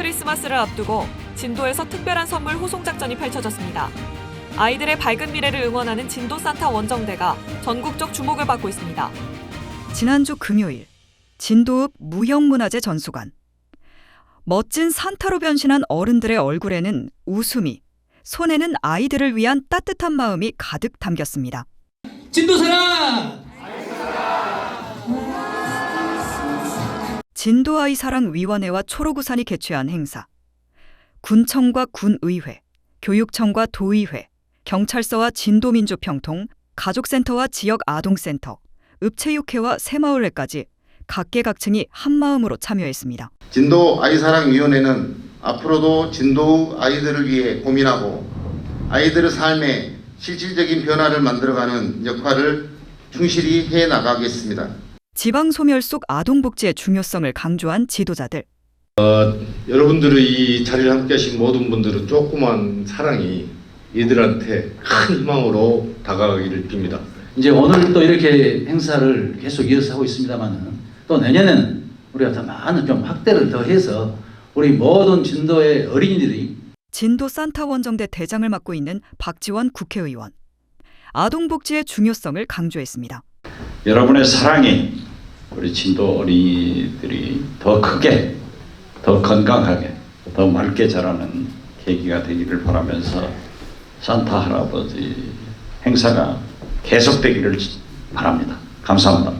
크리스마스를 앞두고 진도에서 특별한 선물 호송 작전이 펼쳐졌습니다. 아이들의 밝은 미래를 응원하는 진도 산타 원정대가 전국적 주목을 받고 있습니다. 지난주 금요일 진도읍 무형문화재 전수관 멋진 산타로 변신한 어른들의 얼굴에는 웃음이 손에는 아이들을 위한 따뜻한 마음이 가득 담겼습니다. 진도 사랑! 진도아이 사랑 위원회와 초록우산이 개최한 행사. 군청과 군의회, 교육청과 도의회, 경찰서와 진도민주평통, 가족센터와 지역 아동센터, 읍체육회와 새마을회까지 각계각층이 한마음으로 참여했습니다. 진도 아이사랑위원회는 앞으로도 진도 아이들을 위해 고민하고 아이들의 삶에 실질적인 변화를 만들어가는 역할을 충실히 해 나가겠습니다. 지방 소멸 속 아동 복지의 중요성을 강조한 지도자들. 여러분들의 이 자리를 함께 하신 모든 분들은 조그만 사랑이 이들한테 큰 희망으로 다가가기를 빕니다. 이제 오늘 또 이렇게 행사를 계속 이어서 하고 있습니다만은 또 내년에는 우리가 더 많은 좀 확대를 더 해서 우리 모든 진도의 어린이들이 진도 산타 원정대 대장을 맡고 있는 박지원 국회의원. 아동복지의 중요성을 강조했습니다. 여러분의 사랑이 우리 진도 어린이들이 더 크게, 더 건강하게, 더 맑게 자라는 계기가 되기를 바라면서 산타 할아버지 행사가 계속되기를 바랍니다. 감사합니다.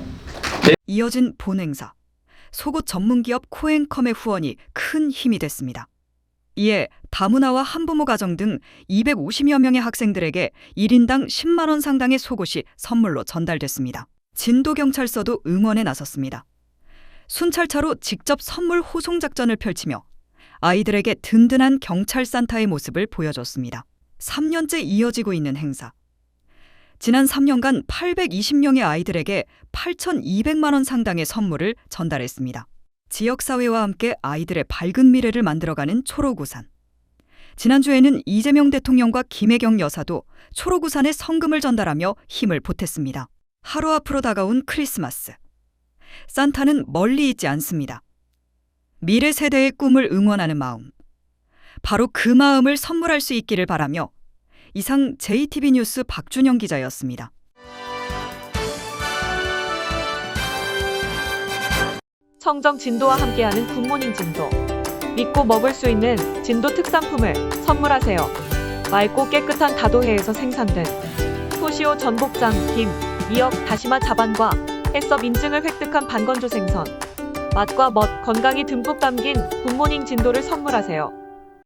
이어진 본 행사. 속옷 전문 기업 코앤컴의 후원이 큰 힘이 됐습니다. 이에 다문화와 한부모 가정 등 250여 명의 학생들에게 1인당 10만 원 상당의 속옷이 선물로 전달됐습니다. 진도경찰서도 응원에 나섰습니다. 순찰차로 직접 선물 호송 작전을 펼치며 아이들에게 든든한 경찰 산타의 모습을 보여줬습니다. 3년째 이어지고 있는 행사. 지난 3년간 820명의 아이들에게 8,200만 원 상당의 선물을 전달했습니다. 지역사회와 함께 아이들의 밝은 미래를 만들어가는 초록우산. 지난주에는 이재명 대통령과 김혜경 여사도 초록우산에 성금을 전달하며 힘을 보탰습니다. 하루 앞으로 다가온 크리스마스. 산타는 멀리 있지 않습니다. 미래 세대의 꿈을 응원하는 마음. 바로 그 마음을 선물할 수 있기를 바라며 이상 JTB 뉴스 박준영 기자였습니다. 청정 진도와 함께하는 굿모닝 진도. 믿고 먹을 수 있는 진도 특산품을 선물하세요. 맑고 깨끗한 다도해에서 생산된 소시오 전복장, 김, 미역, 다시마 자반과 해썹 인증을 획득한 반건조 생선. 맛과 멋, 건강이 듬뿍 담긴 굿모닝 진도를 선물하세요.